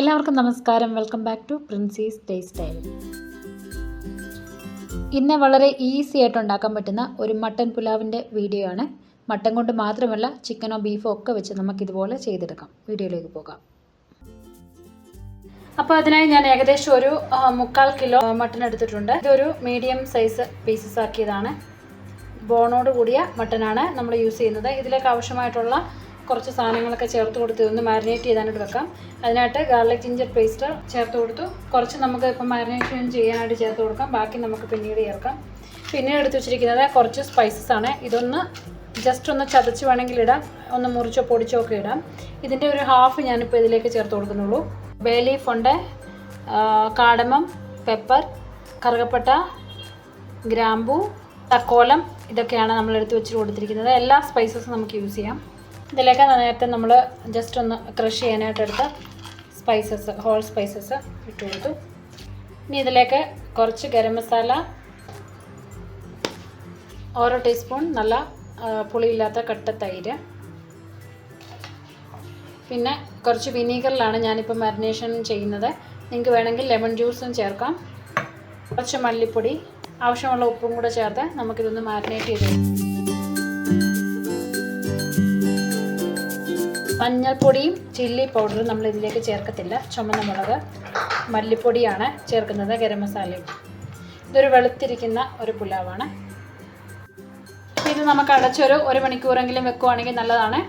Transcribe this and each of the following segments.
എല്ലാവർക്കും നമസ്കാരം. Welcome back to Princy's taste style ഇന്ന് വളരെ ഈസി ആയിട്ട് ഉണ്ടാക്കാൻ പറ്റുന്ന ഒരു മട്ടൻ പുലാവിന്റെ വീഡിയോ ആണ്. മട്ടൻ കൊണ്ട് മാത്രമല്ല ചിക്കനോ ബീഫോ ഒക്കെ വെച്ച് നമുക്കിതുപോലെ ചെയ്തെടുക്കാം. വീഡിയോയിലേക്ക് പോകാം. അപ്പോൾ അതിനായി ഞാൻ ഏകദേശം ഒരു മുക്കാൽ കിലോ മട്ടൺ എടുത്തിട്ടുണ്ട്. ഇതൊരു മീഡിയം സൈസ് പീസസ് ആക്കിയതാണ്. ബോണോട് കൂടിയ മട്ടനാണ് നമ്മൾ യൂസ് ചെയ്യുന്നത്. ഇതിലേക്ക് ആവശ്യമായിട്ടുള്ള കുറച്ച് സാധനങ്ങളൊക്കെ ചേർത്ത് കൊടുത്ത് ഇതൊന്ന് മാരിനേറ്റ് ചെയ്താനായിട്ട് വെക്കാം. അതിനായിട്ട് ഗാർലിക് ജിഞ്ചർ പേസ്റ്റ് ചേർത്ത് കൊടുത്തു. കുറച്ച് നമുക്ക് ഇപ്പം മാരിനേഷൻ ചെയ്യാനായിട്ട് ചേർത്ത് കൊടുക്കാം. ബാക്കി നമുക്ക് പിന്നീട് ചേർക്കാം. പിന്നീട് എടുത്ത് വെച്ചിരിക്കുന്നത് കുറച്ച് സ്പൈസസ് ആണ്. ഇതൊന്ന് ജസ്റ്റ് ഒന്ന് ചതച്ച് വേണമെങ്കിൽ ഇടാം. ഒന്ന് മുറിച്ചോ പൊടിച്ചോ ഒക്കെ ഇടാം. ഇതിന്റെ ഒരു ഹാഫ് ഞാനിപ്പോൾ ഇതിലേക്ക് ചേർത്ത് കൊടുക്കുന്നുള്ളൂ. ബേ ലീഫ് ഉണ്ട്. കാടമം പെപ്പർ കറുകപ്പട്ട ഗ്രാമ്പൂ തക്കോലം ഇതൊക്കെയാണ് നമ്മൾ എടുത്ത് വെച്ച് കൊടുത്തിരിക്കുന്നത്. എല്ലാ സ്പൈസസും നമുക്ക് യൂസ് ചെയ്യാം. ഇതിലേക്ക് നേരത്തെ നമ്മൾ ജസ്റ്റ് ഒന്ന് ക്രഷ് ചെയ്യാനായിട്ട് എടുത്ത സ്പൈസസ് ഹോൾ സ്പൈസസ് ഇട്ട് കൊടുത്തു. ഇനി ഇതിലേക്ക് കുറച്ച് ഗരം മസാല ഓരോ ടീസ്പൂൺ നല്ല പുളിയില്ലാത്ത കട്ട തൈര്. പിന്നെ കുറച്ച് വിനീഗറിലാണ് ഞാനിപ്പോൾ മാരിനേഷൻ ചെയ്യുന്നത്. നിങ്ങൾക്ക് വേണമെങ്കിൽ ലെമൺ ജ്യൂസും ചേർക്കാം. കുറച്ച് മല്ലിപ്പൊടി ആവശ്യമുള്ള ഉപ്പും കൂടെ ചേർത്ത് നമുക്കിതൊന്ന് മാരിനേറ്റ് ചെയ്ത് മഞ്ഞൾപ്പൊടിയും ചില്ലി പൗഡറും നമ്മൾ ഇതിലേക്ക് ചേർക്കത്തില്ല. ചുമന്ന മുളക് മല്ലിപ്പൊടിയാണ് ചേർക്കുന്നത് ഗരം മസാലയും. ഇതൊരു വെളുത്തിരിക്കുന്ന ഒരു പുലാവാണ്. ഇത് നമുക്ക് അടച്ചൊരു ഒരു മണിക്കൂറെങ്കിലും വെക്കുവാണെങ്കിൽ നല്ലതാണ്.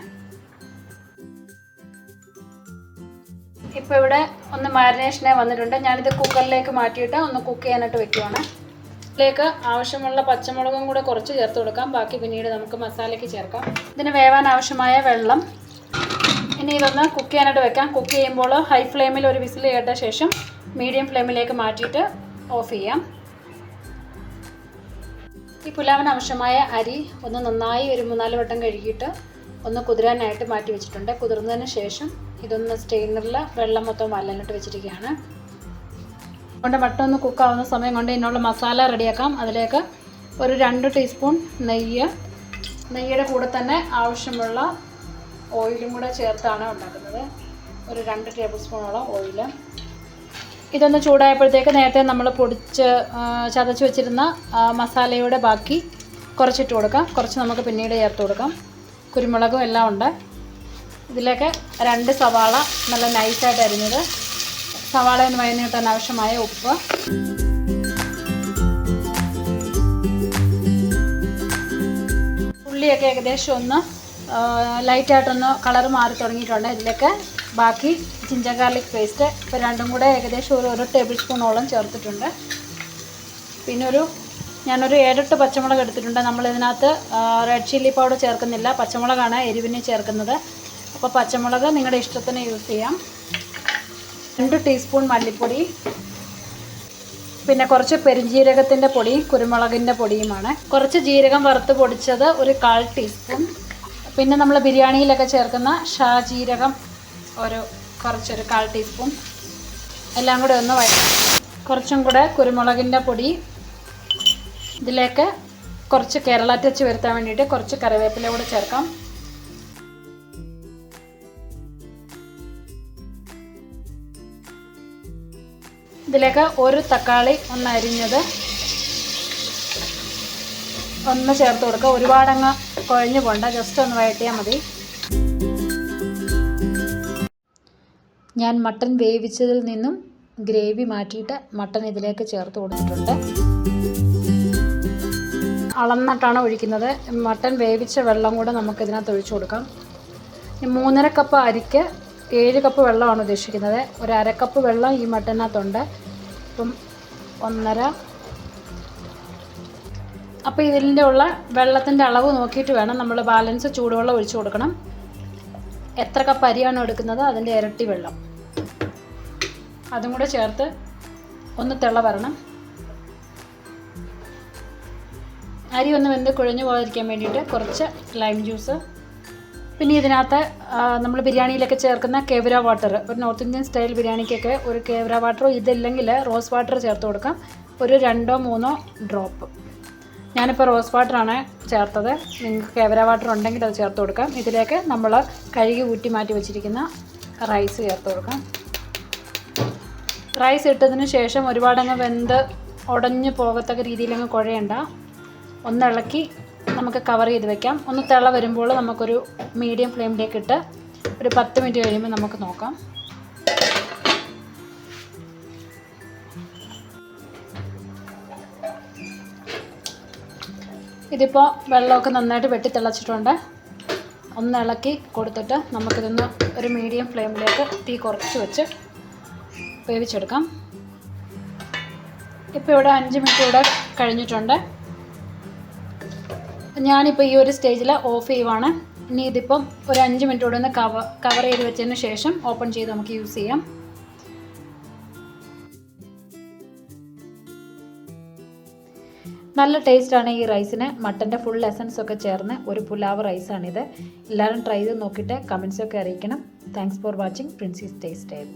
ഇപ്പോൾ ഇവിടെ ഒന്ന് മാരിനേഷനെ വന്നിട്ടുണ്ട്. ഞാനിത് കുക്കറിലേക്ക് മാറ്റിയിട്ട് ഒന്ന് കുക്ക് ചെയ്യാനായിട്ട് വെക്കുവാണ്. ഇതിലേക്ക് ആവശ്യമുള്ള പച്ചമുളകും കൂടെ കുറച്ച് ചേർത്ത് കൊടുക്കാം. ബാക്കി പിന്നീട് നമുക്ക് മസാലയ്ക്ക് ചേർക്കാം. ഇതിന് വേവാൻ ആവശ്യമായ വെള്ളം ഇനി ഇതൊന്ന് കുക്ക് ചെയ്യാനായിട്ട് വെക്കാം. കുക്ക് ചെയ്യുമ്പോൾ ഹൈ ഫ്ലെയിമിൽ ഒരു വിസിൽ കേട്ട ശേഷം മീഡിയം ഫ്ലെയിമിലേക്ക് മാറ്റിയിട്ട് ഓഫ് ചെയ്യാം. ഈ പുലാവിന് ആവശ്യമായ അരി ഒന്ന് നന്നായി ഒരു മൂന്നാൽ വട്ടം കഴുകിയിട്ട് ഒന്ന് കുതിരാനായിട്ട് മാറ്റി വെച്ചിട്ടുണ്ട്. കുതിർന്നതിന് ശേഷം ഇതൊന്ന് സ്റ്റെയിനറിൽ വെള്ളം മൊത്തം വല്ലാനിട്ട് വെച്ചിരിക്കുകയാണ്. കൊണ്ട് വട്ടം ഒന്ന് കുക്കാവുന്ന സമയം കൊണ്ട് ഇതിനുള്ള മസാല റെഡിയാക്കാം അതിലേക്ക് ഒരു രണ്ട് ടീസ്പൂൺ നെയ്യ്. നെയ്യുടെ കൂടെ തന്നെ ആവശ്യമുള്ള ഓയിലും കൂടെ ചേർത്താണ് ഉണ്ടാക്കുന്നത്. ഒരു രണ്ട് ടേബിൾ സ്പൂണോളം ഓയിൽ ഇതൊന്ന് ചൂടായപ്പോഴത്തേക്ക് നേരത്തെ നമ്മൾ പൊടിച്ച് ചതച്ച് വെച്ചിരുന്ന മസാലയുടെ ബാക്കി കുറച്ചിട്ട് കൊടുക്കാം. കുറച്ച് നമുക്ക് പിന്നീട് ചേർത്ത് കൊടുക്കാം. കുരുമുളകും എല്ലാം ഉണ്ട്. ഇതിലേക്ക് രണ്ട് സവാള നല്ല നൈസായിട്ട് അരിഞ്ഞത്. സവാള എന്ന് വഴന്ന് കിട്ടാൻ ആവശ്യമായ ഉപ്പ്. ഉള്ളിയൊക്കെ ഏകദേശം ഒന്ന് ലൈറ്റായിട്ടൊന്ന് കളർ മാറി തുടങ്ങിയിട്ടുണ്ട്. ഇതിലേക്ക് ബാക്കി ജിഞ്ചർ ഗാർലിക് പേസ്റ്റ് ഇപ്പോൾ രണ്ടും കൂടെ ഏകദേശം ഒരു ഒരു ടേബിൾ സ്പൂണോളം ചേർത്തിട്ടുണ്ട്. പിന്നെ ഒരു ഞാനൊരു ഏഴെട്ട് പച്ചമുളക് എടുത്തിട്ടുണ്ട്. നമ്മൾ ഇതിനകത്ത് റെഡ് ചില്ലി പൗഡർ ചേർക്കുന്നില്ല. പച്ചമുളകാണ് എരിവിന് ചേർക്കുന്നത്. അപ്പോൾ പച്ചമുളക് നിങ്ങളുടെ ഇഷ്ടത്തിന് യൂസ് ചെയ്യാം. രണ്ട് ടീസ്പൂൺ മല്ലിപ്പൊടി. പിന്നെ കുറച്ച് പെരുംജീരകത്തിന്റെ പൊടി കുരുമുളകിന്റെ പൊടിയുമാണ്. കുറച്ച് ജീരകം വറുത്ത് പൊടിച്ചത് ഒരു കാൽ ടീസ്പൂൺ പിന്നെ നമ്മൾ ബിരിയാണിയിലൊക്കെ ചേർക്കുന്ന ഷാജീരകം ഒരു കുറച്ചൊരു കാൽ ടീസ്പൂൺ. എല്ലാം കൂടെ ഒന്ന് വഴറ്റാം കുറച്ചും കൂടെ കുരുമുളകിന്റെ പൊടി. ഇതിലേക്ക് കുറച്ച് കേരള ടച്ച് വരുത്താൻ വേണ്ടിയിട്ട് കുറച്ച് കറിവേപ്പില കൂടെ ചേർക്കാം. ഇതിലേക്ക് ഒരു തക്കാളി ഒന്ന് അരിഞ്ഞത്. ഒന്ന് ചേർത്ത് കൊടുക്കുക. ഒരുപാടങ്ങ് കുഴഞ്ഞു പോണ്ട. ജസ്റ്റ് ഒന്ന് വഴറ്റിയാൽ മതി. ഞാൻ മട്ടൺ വേവിച്ചതിൽ നിന്നും ഗ്രേവി മാറ്റിയിട്ട് മട്ടൺ ഇതിലേക്ക് ചേർത്ത് കൊടുത്തിട്ടുണ്ട്. അളന്നിട്ടാണ് ഒഴിക്കുന്നത്. മട്ടൺ വേവിച്ച വെള്ളം കൂടെ നമുക്ക് ഇതിനകത്ത് ഒഴിച്ചു കൊടുക്കാം. മൂന്നര കപ്പ് അരിക്ക് ഏഴ് കപ്പ് വെള്ളമാണ് ഉദ്ദേശിക്കുന്നത്. ഒരു അര കപ്പ് വെള്ളം ഈ മട്ടനകത്തുണ്ട്. അപ്പം ഒന്നര അപ്പോൾ ഇതിന്റെ ഉള്ള വെള്ളത്തിന്റെ അളവ് നോക്കിയിട്ട് വേണം നമ്മൾ ബാലൻസ് ചൂടുവെള്ളം ഒഴിച്ചു കൊടുക്കണം. എത്ര കപ്പ് അരിയാണ് എടുക്കുന്നത് അതിന്റെ ഇരട്ടി വെള്ളം. അതും കൂടെ ചേർത്ത് ഒന്ന് തിള വരണം അരി ഒന്ന് വെന്ത് കുഴഞ്ഞു പോകാതിരിക്കാൻ വേണ്ടിയിട്ട് കുറച്ച് ലൈം ജ്യൂസ് പിന്നെ ഇതിനകത്ത് നമ്മൾ ബിരിയാണിയിലൊക്കെ ചേർക്കുന്ന കേവര വാട്ടർ ഒരു നോർത്ത് ഇന്ത്യൻ സ്റ്റൈൽ ബിരിയാണിക്കൊക്കെ ഒരു കേവര വാട്ടറോ ഇതില്ലെങ്കിൽ റോസ് വാട്ടർ ചേർത്ത് കൊടുക്കാം. ഒരു രണ്ടോ മൂന്നോ ഡ്രോപ്പ് ഞാനിപ്പോൾ റോസ് വാട്ടറാണ് ചേർത്തത്. നിങ്ങൾക്ക് കേവര വാട്ടർ ഉണ്ടെങ്കിൽ അത് ചേർത്ത് കൊടുക്കാം. ഇതിലേക്ക് നമ്മൾ കഴുകി ഊറ്റി മാറ്റി വെച്ചിരിക്കുന്ന റൈസ് ചേർത്ത് കൊടുക്കാം. റൈസ് ഇട്ടതിന് ശേഷം ഒരുപാടങ്ങ് വെന്ത് ഉടഞ്ഞു പോകത്തക്ക രീതിയിലങ്ങ് കുഴയണ്ട. ഒന്നിളക്കി നമുക്ക് കവർ ചെയ്ത് വെക്കാം. ഒന്ന് തിള വരുമ്പോൾ നമുക്കൊരു മീഡിയം ഫ്ലെയിമിലേക്ക് ഇട്ട് ഒരു പത്ത് മിനിറ്റ് കഴിയുമ്പോൾ നമുക്ക് നോക്കാം. ഇതിപ്പോൾ വെള്ളമൊക്കെ നന്നായിട്ട് വെട്ടി തിളച്ചിട്ടുണ്ട്. ഒന്ന് ഇളക്കി കൊടുത്തിട്ട് നമുക്കിതൊന്ന് ഒരു മീഡിയം ഫ്ലെയിമിലേക്ക് തീ കുറച്ച് വെച്ച് വേവിച്ചെടുക്കാം. ഇപ്പോൾ ഇവിടെ അഞ്ച് മിനിറ്റ് കൂടെ കഴിഞ്ഞിട്ടുണ്ട്. ഞാനിപ്പോൾ ഈ ഒരു സ്റ്റേജിൽ ഓഫ് ചെയ്യുവാണ്. ഇനി ഇതിപ്പം ഒരു അഞ്ച് മിനിറ്റ് കൂടെ ഒന്ന് കവർ കവർ ചെയ്ത് വെച്ചതിന് ശേഷം ഓപ്പൺ ചെയ്ത് നമുക്ക് യൂസ് ചെയ്യാം. നല്ല ടേസ്റ്റാണ് ഈ റൈസിന്. മട്ടന്റെ ഫുൾ എസൻസ് ഒക്കെ ചേർന്ന് ഒരു പുലാവ് റൈസാണിത്. എല്ലാവരും ട്രൈ ചെയ്ത് നോക്കിയിട്ട് കമൻസൊക്കെ അറിയിക്കണം. Thanks for watching Princy's taste time